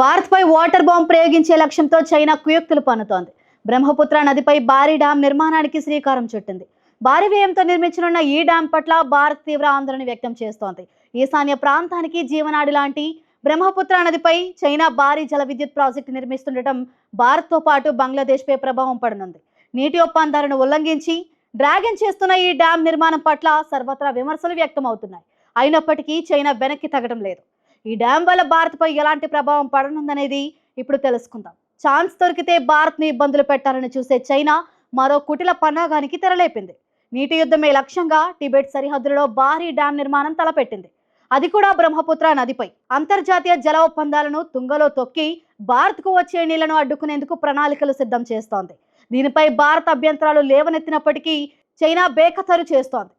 భారత్పై water bomb ప్రయోగించే లక్ష్యంతో China కుయుక్తులు పన్నుతోంది. Brahmaputra నదిపై భారీ డ్యాం నిర్మాణానికి శ్రీకారం చుట్టింది. భారీ వ్యయంతో నిర్మించనున్న ఈ డ్యాం పట్ల భారత్ తీవ్ర ఆందోళన వ్యక్తం చేస్తోంది. ఈశాన్య ప్రాంతానికి జీవనాడి లాంటి బ్రహ్మపుత్ర నదిపై చైనా భారీ జల విద్యుత్ ప్రాజెక్టు నిర్మిస్తుండటం భారత్తో పాటు బంగ్లాదేశ్పై ప్రభావం పడనుంది. నీటి ఒప్పందాలను ఉల్లంఘించి డ్రాగన్ చేస్తున్న ఈ డ్యాం నిర్మాణం పట్ల సర్వత్రా విమర్శలు వ్యక్తమవుతున్నాయి. అయినప్పటికీ చైనా వెనక్కి తగ్గడం లేదు. ఈ డ్యామ్ వల్ల భారత్పై ఎలాంటి ప్రభావం పడనుందనేది ఇప్పుడు తెలుసుకుందాం. ఛాన్స్ దొరికితే భారత్ని ఇబ్బందులు పెట్టాలని చూసే చైనా మరో కుటిల పన్నాగానికి తెరలేపింది. నీటి యుద్ధమే లక్ష్యంగా టిబెట్ సరిహద్దులలో భారీ డ్యాం నిర్మాణం తలపెట్టింది. అది కూడా బ్రహ్మపుత్ర నదిపై. అంతర్జాతీయ జల ఒప్పందాలను తుంగలో తొక్కి భారత్కు వచ్చే నీళ్ళను అడ్డుకునేందుకు ప్రణాళికలు సిద్ధం చేస్తోంది. దీనిపై భారత్ అభ్యంతరాలు లేవనెత్తినప్పటికీ చైనా బేఖతరు చేస్తోంది.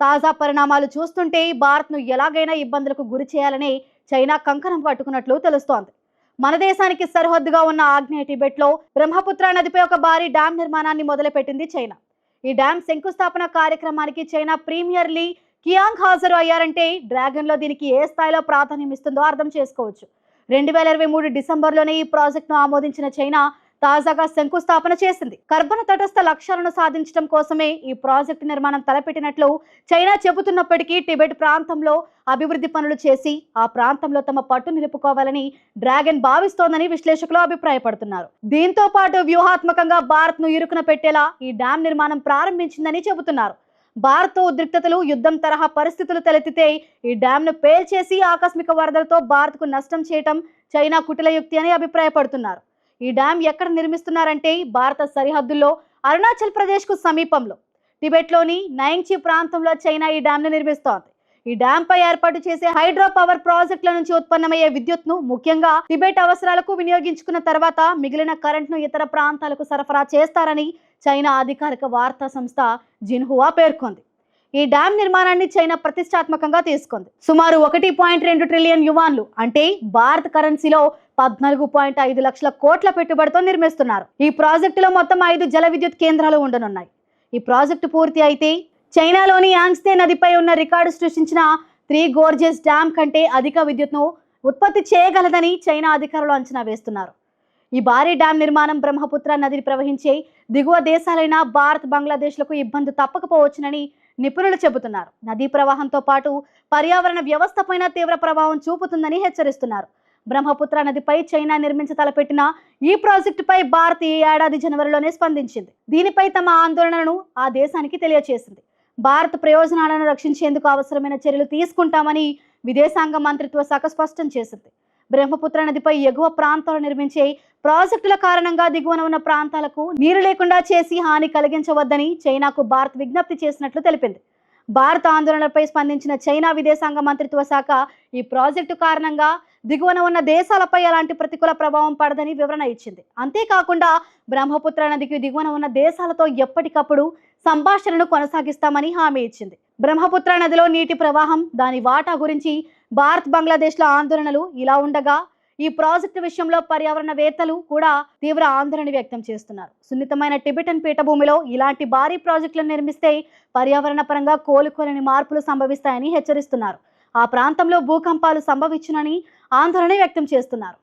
తాజా పరిణామాలు చూస్తుంటే భారత్ను ఎలాగైనా ఇబ్బందులకు గురి చేయాలని చైనా కంకణం పట్టుకున్నట్లు తెలుస్తోంది. మన దేశానికి సరిహద్దుగా ఉన్న ఆగ్నేయ టిబెట్లో బ్రహ్మపుత్ర నదిపై ఒక భారీ డ్యాం నిర్మాణాన్ని మొదలుపెట్టింది చైనా. ఈ డ్యాం శంకుస్థాపన కార్యక్రమానికి చైనా ప్రీమియర్ లీ కియాంగ్ హాజరు అయ్యారంటే డ్రాగన్లో దీనికి ఏ స్థాయిలో ప్రాధాన్యం ఇస్తుందో అర్థం చేసుకోవచ్చు. రెండు వేల ఇరవై మూడు డిసెంబర్లోనే ఈ ప్రాజెక్టును ఆమోదించిన చైనా తాజాగా శంకుస్థాపన చేసింది. కర్బన తటస్థ లక్ష్యాలను సాధించడం కోసమే ఈ ప్రాజెక్టు నిర్మాణం తలపెట్టినట్లు చైనా చెబుతున్నప్పటికీ టిబెట్ ప్రాంతంలో అభివృద్ధి పనులు చేసి ఆ ప్రాంతంలో తమ పట్టు నిలుపుకోవాలని డ్రాగన్ భావిస్తోందని విశ్లేషకులు అభిప్రాయపడుతున్నారు. దీంతో పాటు వ్యూహాత్మకంగా భారత్ను ఇరుకున పెట్టేలా ఈ డ్యాం నిర్మాణం ప్రారంభించిందని చెబుతున్నారు. భారత్ ఉద్రిక్తతలు యుద్ధం తరహా పరిస్థితులు తలెత్తితే ఈ డ్యాంను పేల్చేసి ఆకస్మిక వరదలతో భారత్కు నష్టం చేయటం చైనా కుటిలయుక్తి అని అభిప్రాయపడుతున్నారు. ఈ డ్యాం ఎక్కడ నిర్మిస్తున్నారంటే భారత సరిహద్దుల్లో అరుణాచల్ ప్రదేశ్కు సమీపంలో. టిబెట్లోని నయంగ్చి ప్రాంతంలో చైనా ఈ డ్యాంను నిర్మిస్తోంది. ఈ డ్యాంపై ఏర్పాటు చేసే హైడ్రో పవర్ ప్రాజెక్టుల నుంచి ఉత్పన్నమయ్యే విద్యుత్ను ముఖ్యంగా టిబెట్ అవసరాలకు వినియోగించుకున్న తర్వాత మిగిలిన కరెంట్ను ఇతర ప్రాంతాలకు సరఫరా చేస్తారని చైనా అధికారిక వార్తా సంస్థ జిన్హువా పేర్కొంది. ఈ డ్యాం నిర్మాణాన్ని చైనా ప్రతిష్టాత్మకంగా తీసుకుంది. సుమారు ఒకటి పాయింట్ రెండు ట్రిలియన్ యువాన్లు అంటే భారత్ కరెన్సీలో పద్నాలుగు పాయింట్ ఐదు లక్షల కోట్ల పెట్టుబడితో నిర్మిస్తున్నారు. ఈ ప్రాజెక్టులో మొత్తం ఐదు జల విద్యుత్ కేంద్రాలు ఉండనున్నాయి. ఈ ప్రాజెక్టు పూర్తి అయితే చైనాలోని యాంగ్స్తే నదిపై ఉన్న రికార్డు సృష్టించిన త్రీ గోర్జెస్ డ్యామ్ కంటే అధిక విద్యుత్ను ఉత్పత్తి చేయగలదని చైనా అధికారులు అంచనా వేస్తున్నారు. ఈ భారీ డ్యాం నిర్మాణం బ్రహ్మపుత్ర నదిని ప్రవహించే దిగువ దేశాలైన భారత్ బంగ్లాదేశ్లకు ఇబ్బంది తప్పకపోవచ్చునని నిపుణులు చెబుతున్నారు. నదీ ప్రవాహంతో పాటు పర్యావరణ వ్యవస్థపైన తీవ్ర ప్రభావం చూపుతుందని హెచ్చరిస్తున్నారు. బ్రహ్మపుత్ర నదిపై చైనా నిర్మించ తలపెట్టిన ఈ ప్రాజెక్టుపై భారత్ ఈ ఏడాది జనవరిలోనే స్పందించింది. దీనిపై తమ ఆందోళనను ఆ దేశానికి తెలియజేసింది భారత్ ప్రయోజనాలను రక్షించేందుకు అవసరమైన చర్యలు తీసుకుంటామని విదేశాంగ మంత్రిత్వ శాఖ స్పష్టం చేసింది. బ్రహ్మపుత్ర నదిపై ఎగువ ప్రాంతాలు నిర్మించే ప్రాజెక్టుల కారణంగా దిగువన ఉన్న ప్రాంతాలకు నీరు లేకుండా చేసి హాని కలిగించవద్దని చైనాకు భారత్ విజ్ఞప్తి చేసినట్లు తెలిపింది. భారత ఆందోళనలపై స్పందించిన చైనా విదేశాంగ మంత్రిత్వ శాఖ ఈ ప్రాజెక్టు కారణంగా దిగువన ఉన్న దేశాలపై ఎలాంటి ప్రతికూల ప్రభావం పడదని వివరణ ఇచ్చింది. అంతేకాకుండా బ్రహ్మపుత్ర నదికి దిగువన ఉన్న దేశాలతో ఎప్పటికప్పుడు సంభాషణను కొనసాగిస్తామని హామీ ఇచ్చింది. బ్రహ్మపుత్ర నదిలో నీటి ప్రవాహం దాని వాటా గురించి భారత్ బంగ్లాదేశ్ల ఆందోళనలు ఇలా ఉండగా ఈ ప్రాజెక్టు విషయంలో పర్యావరణవేత్తలు కూడా తీవ్ర ఆందోళన వ్యక్తం చేస్తున్నారు. సున్నితమైన టిబెటన్ పీఠభూమిలో ఇలాంటి భారీ ప్రాజెక్టులను నిర్మిస్తే పర్యావరణ పరంగా కోలుకోలేని మార్పులు సంభవిస్తాయని హెచ్చరిస్తున్నారు. ఆ ప్రాంతంలో భూకంపాలు సంభవించునని ఆందోళన వ్యక్తం చేస్తున్నారు.